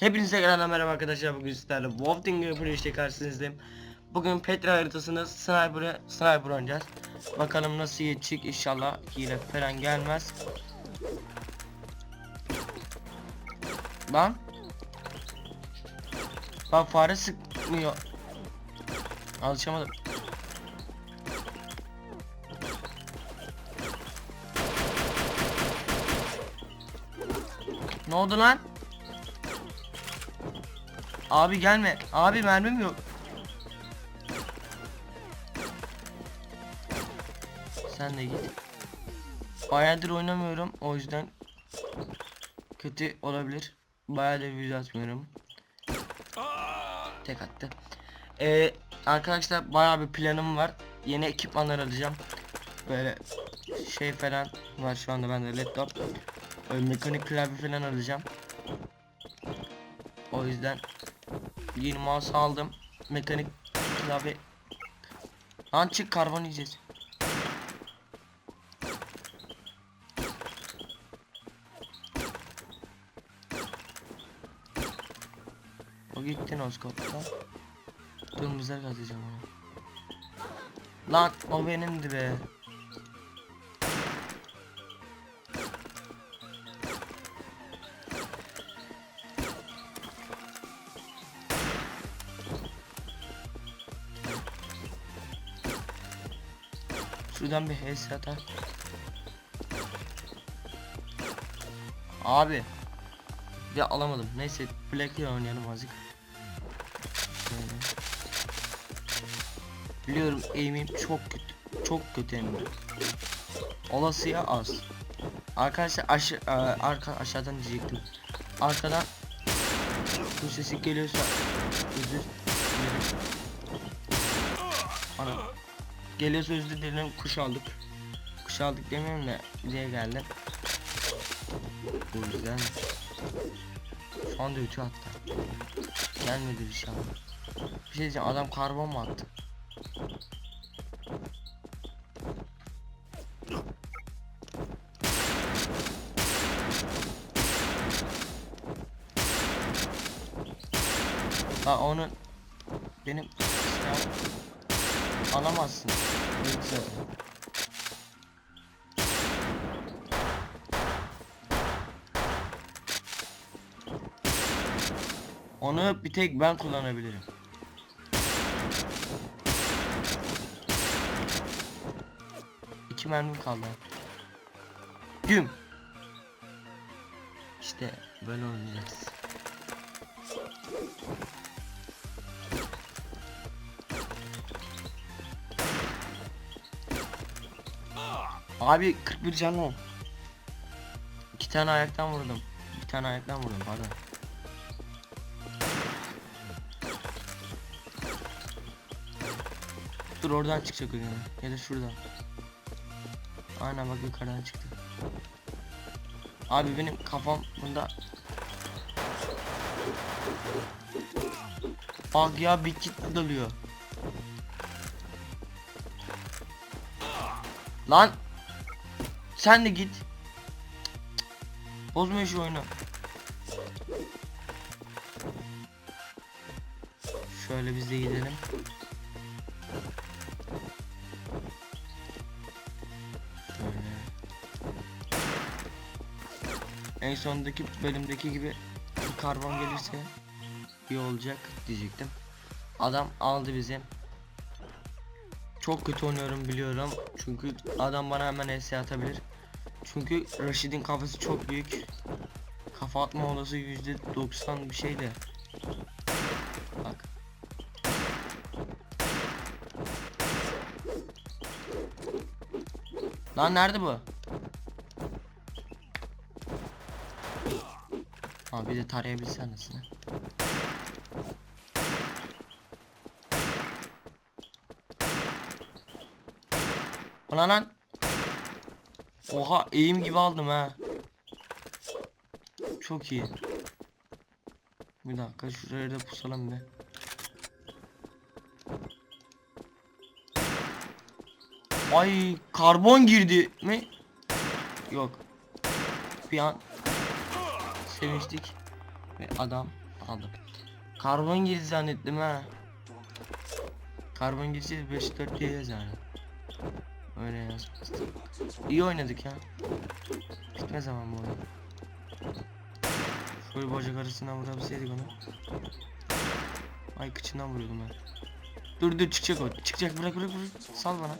Hepinize tekrardan merhaba arkadaşlar bugün sizlerle Wolf Team Gameplay işte karşınızdayım. Bugün Petra haritasında sniper'ı sniper oynayacağız. Bakalım nasıl geçecek inşallah hile falan gelmez. Lan? Bak fare sıkmıyor. Alışamadım. Ne oldu lan? Abi gelme. Abi mermim yok. Sen de git. Bayağıdır oynamıyorum. O yüzden kötü olabilir. Bayağı da video atmıyorum. Tek attı. Ee, arkadaşlar bayağı bir planım var. Yeni ekipmanlar alacağım. Böyle şey falan var şu anda bende laptop. Böyle mekanik klavye falan alacağım. O yüzden yeni mouse aldım. Mekanik klavye. Lan çık karbon yiyeceğiz. O gitti noskopta. Kırmızılar kazacağım onu. Lan o benimdi be. Şuradan bir HS atar. Abi. Ya alamadım. Neyse Black ile oynayalım azıcık. Biliyorum aim'im çok kötü. Çok kötü de. Olasıya az. Arkadaşlar aşı e, arka aşağıdan diyecektim. Arkadan bu sesi geliyorsa özür dilerim. Geliyorsa özür dilerim kuş aldık. Kuş aldık demiyorum da bize geldi. Bu yüzden şu anda ütü hatta. Gelmedi inşallah. Bir şey diyeceğim adam karbon mu attı? Ha onu benim silahım alamazsın. Zaten. Onu bir tek ben kullanabilirim. İki mermim kaldı. Güm. İşte böyle oynayacağız. Abi 41 canlı. İki tane ayaktan vurdum. Bir tane ayaktan vurdum pardon. Dur oradan çıkacak oyun ya da şuradan. Aynen bak yukarıdan çıktı. Abi benim kafam bunda Bak ya bir kit dalıyor. Lan sen de git. Bozma şu oyunu. Şöyle biz de gidelim. En sondaki bölümdeki gibi bir karbon gelirse iyi olacak diyecektim. Adam aldı bizi. Çok kötü oynuyorum biliyorum. Çünkü adam bana hemen ES atabilir. Çünkü Rashid'in kafası çok büyük. Kafa atma olası %90 bir şey de. Bak. Lan nerede bu? Abi bir de tarayabilsen anasını. Ulan lan. Oha eğim gibi aldım ha. Çok iyi. Bir dakika şuraya da pusalım bir. Ay karbon girdi mi? Yok. Bir an sevinçtik ve adam aldı. Karbon girdi zannettim ha. Karbon girse 5-4 diye yazar. Öyle yazmaz. İyi oynadık ya. Bitmez zaman bu oyun. Şöyle bacak arasından vurabilseydik onu. Ay kıçından vuruyordum ben. Dur dur çıkacak o. Çıkacak bırak bırak bırak. Sal bana.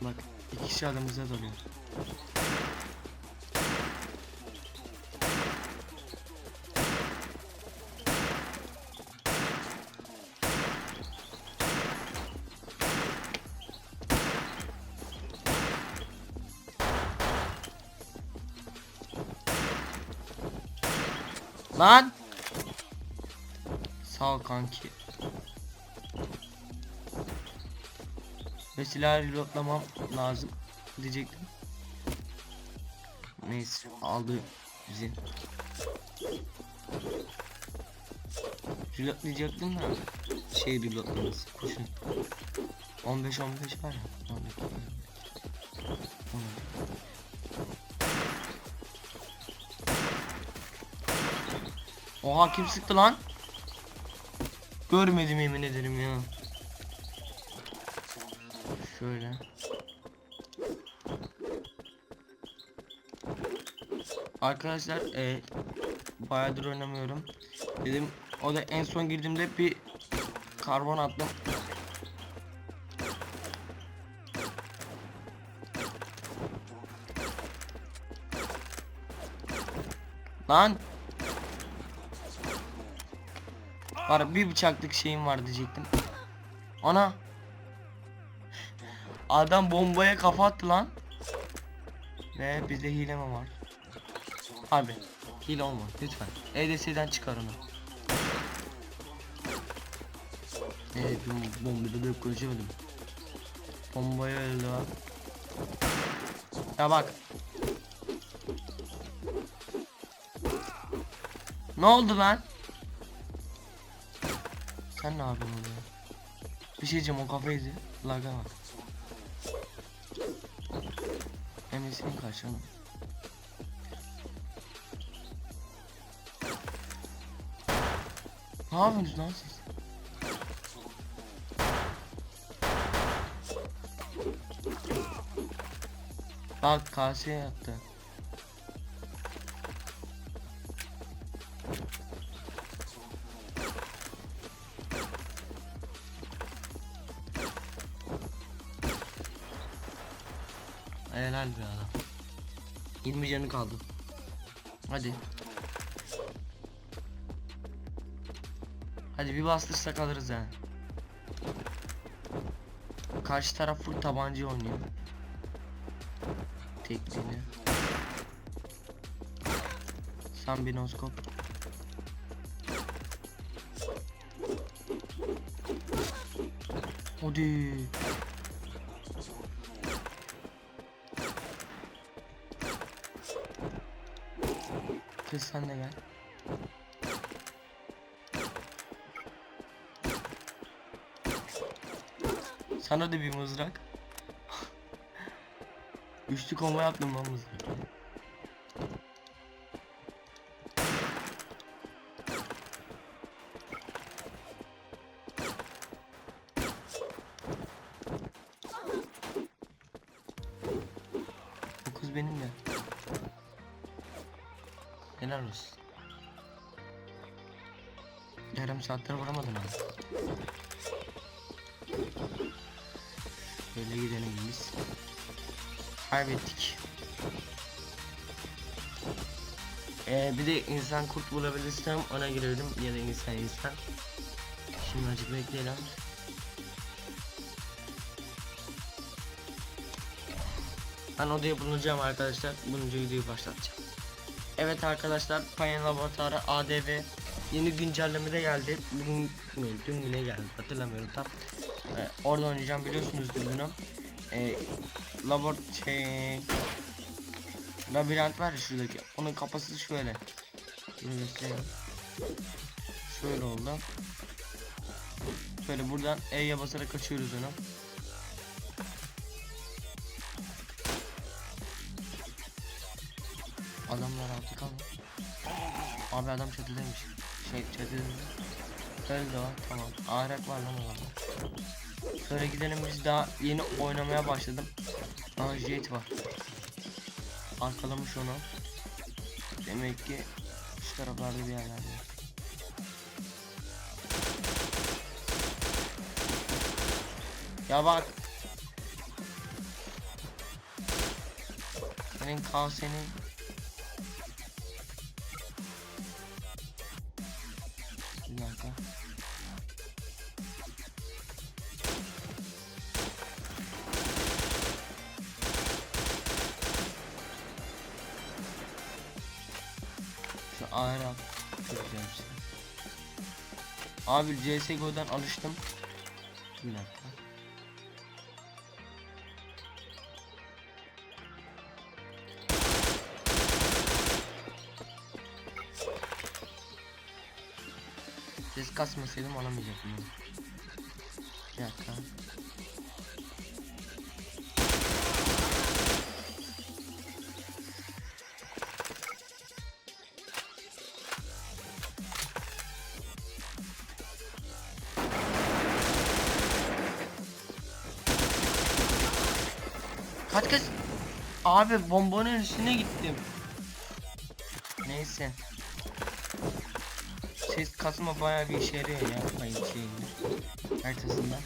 Bak iki kişi adamıza dalıyor. Lan! Sağ ol kanki. Ve silahı reloadlamam lazım diyecektim. Neyse aldı bizi. Reloadlayacaktım da şey reloadlaması koşun. 15 15 var ya. Oha kim sıktı lan? Görmedim yemin ederim ya. Şöyle. Arkadaşlar e, bayağıdır oynamıyorum. Dedim o da en son girdiğimde bir karbon attım. Lan Var bir bıçaklık şeyim var diyecektim. Ana. Adam bombaya kafa attı lan. Ve bizde hile mi var? Abi hile olma lütfen. EDS'den çıkar onu. Evet bu bombada da konuşamadım. Bombaya öldü lan. Ya bak. Ne oldu lan? Sen ne yapıyorsun orada? Bir şey diyeceğim o kafayı izle. Laga bak. MS'in kaç oğlum? Ne yapıyorsunuz lan siz? Bak kaseye yattı. Helal bir adam. 20 canı kaldı. Hadi. Hadi bir bastırsak alırız yani. Karşı taraf full tabanca oynuyor. Tekniğini. Sam binoskop. Hadi. Sen de gel. Sana da bir mızrak. Üçlü combo yaptım lan mızrak. Bu kız benim de. Helal olsun. Yarım saattir vuramadın abi. Böyle gidelim biz. Kaybettik. Ee, bir de insan kurt bulabilirsem ona girelim ya da insan insan. Şimdi azıcık bekleyelim. Ben odaya bulunacağım arkadaşlar. Bununca videoyu başlatacağım. Evet arkadaşlar Payın Laboratuvarı ADV yeni güncelleme de geldi. Bugün dün mü ne geldi hatırlamıyorum tam. Ee, orada oynayacağım biliyorsunuzdur bunu. Ee, labor şey labirent var şuradaki. Onun kapasitesi şöyle. Şöyle oldu. Şöyle buradan E'ye basarak açıyoruz onu. Altta kalma. Abi adam çatıdaymış. Şey çatıda. Öldü o tamam. Ahrek var lan adamda. Şöyle gidelim biz daha yeni oynamaya başladım. Aa jet var. Arkalamış onu. Demek ki şu taraflarda bir yerlerde. Ya bak. Senin kasenin Bir bir şey. Abi CSGO'dan alıştım. Bir dakika. Ses kasmasaydım alamayacaktım. Bir dakika. Kaç kaç. Abi bombanın üstüne gittim. Neyse. Ses kasma bayağı bir işe yarıyor ya kayıt şeyinde. Haritasında.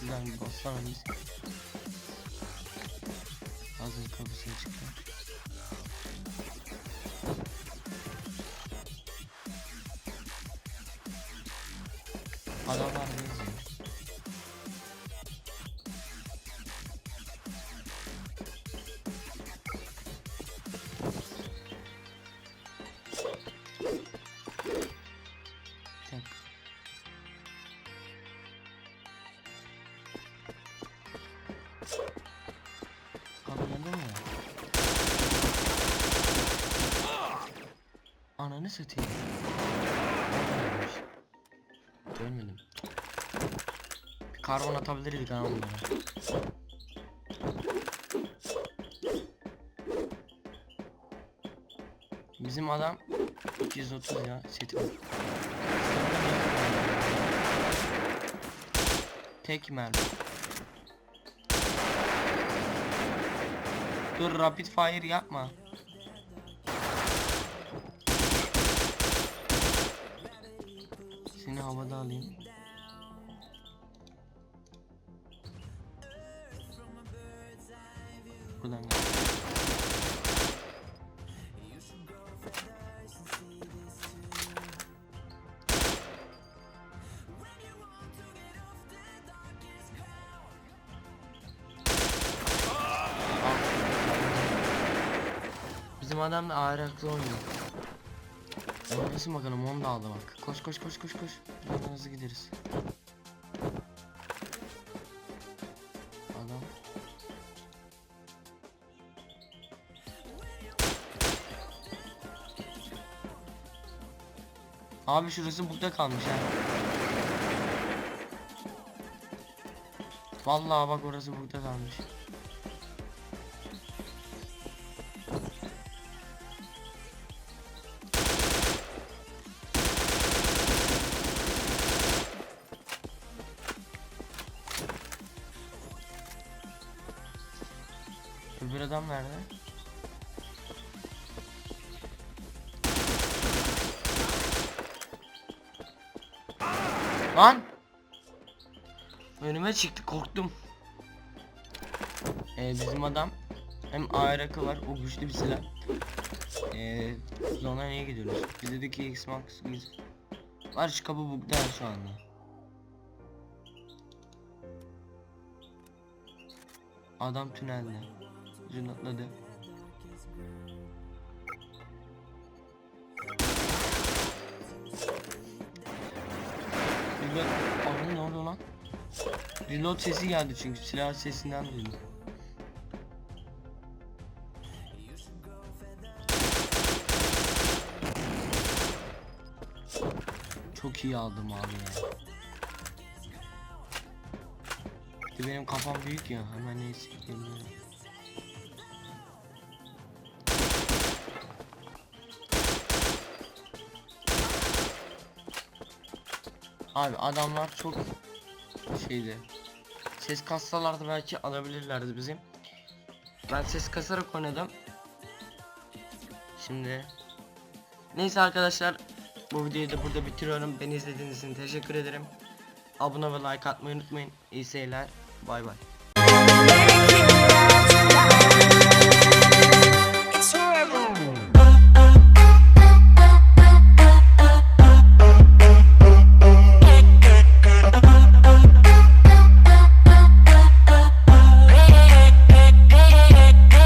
Şuradan bir bassana biz. Hazır kapısına çıktı. Adamlar ne izliyor? Bir dakika. Anladın mı? Ananı satayım. Karbon atabilirdik ha onlara. Bizim adam 230 ya seti var. Tek mermi. Dur rapid fire yapma. Seni havada alayım. Buradan gel. Bizim adam da ayraklı oynuyor. Oynasın bakalım onu da aldı bak. Koş koş koş koş koş. Biraz hızlı gideriz. Abi şurası bukta kalmış ha. Vallahi bak orası bukta kalmış. Öbür adam nerede? Lan! Önüme çıktı korktum. Ee, bizim adam hem ARK var o güçlü bir silah. Ee, zona niye gidiyoruz? Bizde de X-Max biz- var şu kapı bugda şu anda. Adam tünelde. Uzun Reload... Anam ne oldu lan? Reload sesi geldi çünkü silah sesinden duydum. Çok iyi aldım abi ya. Benim kafam büyük ya hemen neyse bilmiyorum. Abi adamlar çok şeydi. Ses kassalardı belki alabilirlerdi bizim. Ben ses kasarak oynadım. Şimdi Neyse arkadaşlar bu videoyu da burada bitiriyorum. Beni izlediğiniz için teşekkür ederim. Abone ve like atmayı unutmayın. İyi seyirler. Bay bay.